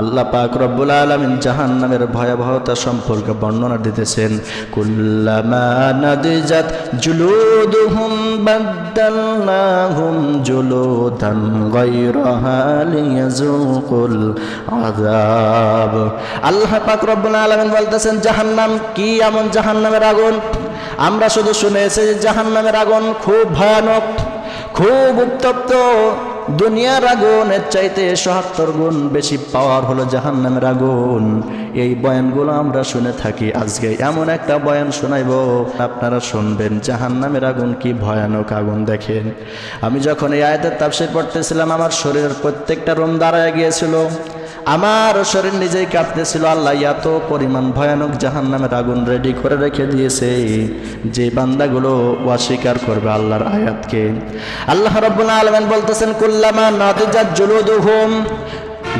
আল্লাহ পাক রব্বুল আলামিন জাহান্নামের ভয়াবহতা সম্পর্কে বর্ণনা দিতেছেন, কুল্লামা নাদিজাত জুলুদুহুম বাদদালনাহুম জুলুদান গায়রাহা লিয়াযুকুল আযাব। আল্লাহ পাক রব্বুল আলামিন বলতেছেন, জাহান্নাম কি এমন জাহান্নামের আগুন? আমরা শুধু শুনেছি জাহান্নামের আগুন খুব ভয়ানক, খুব উত্তপ্ত দুনিয়ার আগুনের চাইতে সহাত্তর গুণ বেশি পাওয়ার হলো জাহান নামের আগুন। এই বয়ানগুলো আমরা শুনে থাকি আজকে। এমন একটা বয়ান শোনাইব, আপনারা শুনবেন জাহান নামের আগুন কি ভয়ানক আগুন দেখেন। আমি যখন এই আয়তের তাপসির পড়তেছিলাম, আমার শরীরের প্রত্যেকটা রুম দাঁড়ায় গিয়েছিল। আমার শরীর নিজেই কাঁপতেছিল, আল্লাহ এত পরিমাণ ভয়ানক জাহান নামের আগুন রেডি করে রেখে দিয়েছে। যে বান্দাগুলো অস্বীকার করবে আল্লাহর আয়াতকে। আল্লাহ রব্বুল আলমেন বলতেছেন, কুল্লামা নাদিজাত জুলুদুহুম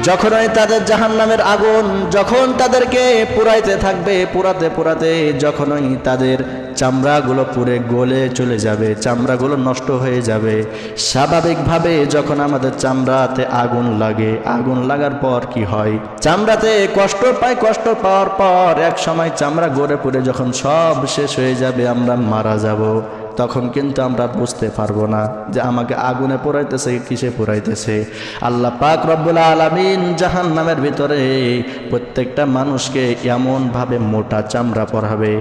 যখনই তাদের জাহান নামের আগুন যখন তাদেরকে পুরাইতে থাকবে, পুরাতে পুরাতে যখনই তাদের চামড়াগুলো পুরে গলে চলে যাবে, চামড়াগুলো নষ্ট হয়ে যাবে। স্বাভাবিকভাবে যখন আমাদের চামড়াতে আগুন লাগে, আগুন লাগার পর কি হয়? চামড়াতে কষ্ট পাই কষ্ট পাওয়ার পর এক সময় চামড়া গড়ে পুড়ে যখন সব শেষ হয়ে যাবে, আমরা মারা যাব। তখন কিন্তু আমরা বুঝতে পারব না যে আমাকে আগুনে পোড়াইতেছে কিসে পোড়াইতেছে আল্লাহ পাক রব্বুল আলমিন জাহান নামের ভিতরে প্রত্যেকটা মানুষকে এমনভাবে মোটা চামড়া পরাবে।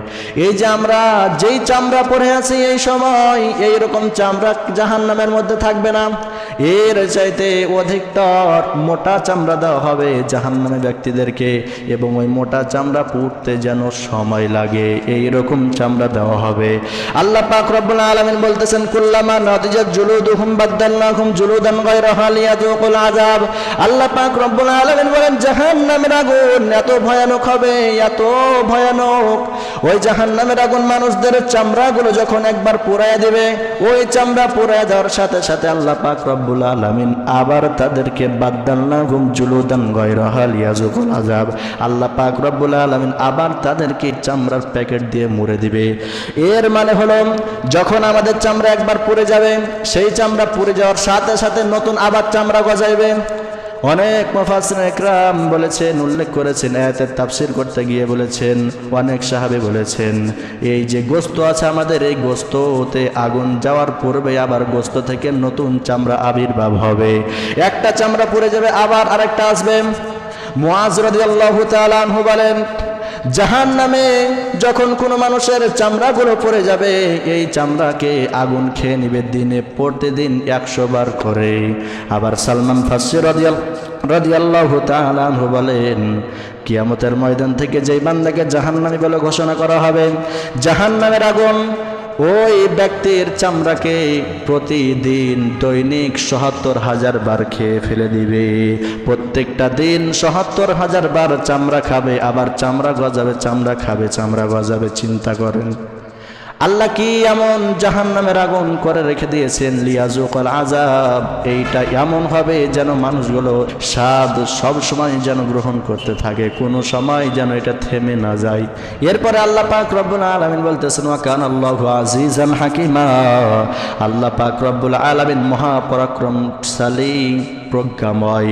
এই যে আমরা যেই চামড়া পরে আছি এই সময় এই রকম চামড়া জাহান নামের মধ্যে থাকবে না। এর চাইতে অধিকতর মোটা চামড়া দেওয়া হবে জাহান নামে ব্যক্তিদেরকে এবং ওই মোটা চামড়া পুড়তে যেন সময় লাগে। এই রকম চামড়া দেওয়া হবে। আল্লাহ পাক রব্বুল আলামিন বলতেছেন, কুল্লামা নাদিজাত জুলুদুহুম বাদদালনাহুম জুলুদান গায়রাহা লিয়াযুকুল আযাব। আল্লাহ পাক রব্বুল আলামিন বলেন, জাহান্নামের আগুন এত ভয়ানক হবে, এত ভয়ানক। ওই জাহান্নামের আগুন মানুষদের চামড়াগুলো যখন একবার পুরাইয়া দিবে, ওই চামড়া পুরাইয়া দেওয়ার সাথে সাথে আল্লাহ পাক রব্বুল আলামিন আবার তাদেরকে বাদদালনাহুম জুলুদান গায়রাহা ইয়াজুকুল আযাব। আল্লাহ পাক রব্বুল আলামিন আবার তাদেরকে চামড়ার প্যাকেট দিয়ে মুড়ে দিবে। এর মানে হলো, যখন আমাদের চামড়া একবার পুড়ে যাবে, সেই চামড়া পুড়ে যাওয়ার সাথে সাথে নতুন আবার চামড়া গজাইবে। অনেক মফাসিন একরাম বলেছেন, উল্লেখ করেছেন, এতের তাফসির করতে গিয়ে বলেছেন, অনেক সাহাবে বলেছেন, এই যে গোস্ত আছে আমাদের, এই গোস্ততে আগুন যাওয়ার পূর্বে আবার গোস্ত থেকে নতুন চামড়া আবির্ভাব হবে। একটা চামড়া পুড়ে যাবে, আবার আরেকটা আসবে। মুআজ রাদিয়াল্লাহু তাআলা আনহু বলেন জাহান নামে যখন কোনো মানুষের চামড়াগুলো পড়ে যাবে, এই চামড়াকে আগুন খেয়ে নিবে দিনে প্রতিদিন একশো বার করে। আবার সালমান ফাসি রদিয়াল, রদিয়াল্লাহু তাআলাহু বলেন, কিয়ামতের ময়দান থেকে যেই বান্দাকে জাহান্নামী বলে ঘোষণা করা হবে, জাহান্নামের আগুন ওই ব্যক্তির চামড়াকে প্রতিদিন দৈনিক সহাত্তর হাজার বার খেয়ে ফেলে দিবে। প্রত্যেকটা দিন সহাত্তর হাজার বার চামড়া খাবে, আবার চামড়া গজাবে, চামড়া খাবে, চামড়া গজাবে, চিন্তা করেন। আল্লাহ কি এমন জাহান নামের আগুন করে রেখে দিয়েছেন? লিয়াজুকল আজাব এইটা এমন হবে যেন মানুষগুলো স্বাদ সব সময় যেন গ্রহণ করতে থাকে। কোনো সময় যেন এটা থেমে না যায়। এরপরে আল্লাহ পাক রব্বুল আলামিন বলতেছেন ওয়াকান আল্লাহু আজিজান হাকিমা। আল্লাহ পাক রব্বুল আলামিন মহাপরাক্রমশালী প্রজ্ঞাময়।